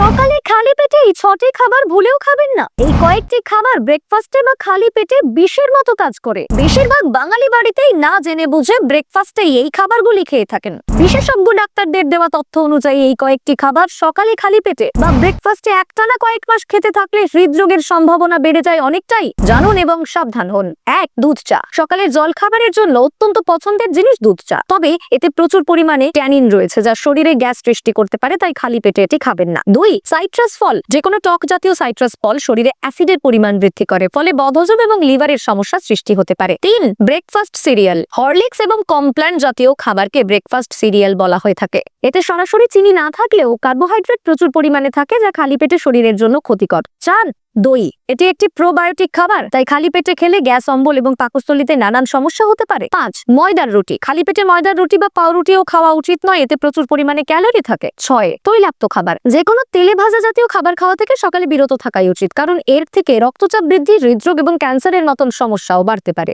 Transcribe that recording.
সকালে খালি পেটে এই ছটি খাবার ভুলেও খাবেন না। এই কয়েকটি খাবার ব্রেকফাস্টে বা খালি পেটে বিষের মতো কাজ করে। বেশিরভাগ বাঙালি বাড়িতেই না জেনে বুঝে ব্রেকফাস্টে এই খাবারগুলি খেয়ে থাকেন। বিশেষজ্ঞ ডাক্তারদের দেওয়া তথ্য অনুযায়ী এই কয়েকটি খাবার সকালে খালি পেটে বা ব্রেকফাস্টে একটানা কয়েক মাস খেতে থাকলে হৃদরোগের সম্ভাবনা বেড়ে যায় অনেকটাই। জানুন এবং সাবধান হন। এক, দুধ চা। সকালের জল খাবারের জন্য অত্যন্ত পছন্দের জিনিস দুধ চা। তবে এতে প্রচুর পরিমাণে ট্যানিন রয়েছে, যা শরীরে গ্যাস সৃষ্টি করতে পারে, তাই খালি পেটে এটি খাবেন না। দুই সাইট্রাস ফল। যে কোনো টক জাতীয় সাইট্রাস ফল শরীরে অ্যাসিডের পরিমাণ বৃদ্ধি করে, ফলে বদহজম এবং লিভারের সমস্যা সৃষ্টি হতে পারে। তিন, ব্রেকফাস্ট সিরিয়াল। হরলিক্স এবং কমপ্ল্যান জাতীয় খাবারকে ব্রেকফাস্ট সিরিয়াল বলা হয়ে থাকে। এতে সরাসরি চিনি না থাকলেও কার্বোহাইড্রেট প্রচুর পরিমাণে থাকে, যা খালি পেটে শরীরের জন্য ক্ষতিকর। চার দই। এটি একটি প্রোবায়োটিক খাবার, তাই খালি পেটে খেলে গ্যাস, অম্বল এবং পাকস্থলিতে নানান সমস্যা হতে পারে। পাঁচ, ময়দার রুটি। খালি পেটে ময়দার রুটি বা পাউরুটিও খাওয়া উচিত নয়, এতে প্রচুর পরিমাণে ক্যালোরি থাকে। ছয়, তৈলাক্ত খাবার। যে কোনো তেলে ভাজা জাতীয় খাবার খাওয়া থেকে সকালে বিরত থাকাই উচিত, কারণ এর থেকে রক্তচাপ বৃদ্ধি, হৃদরোগ এবং ক্যান্সারের মতন সমস্যাও বাড়তে পারে।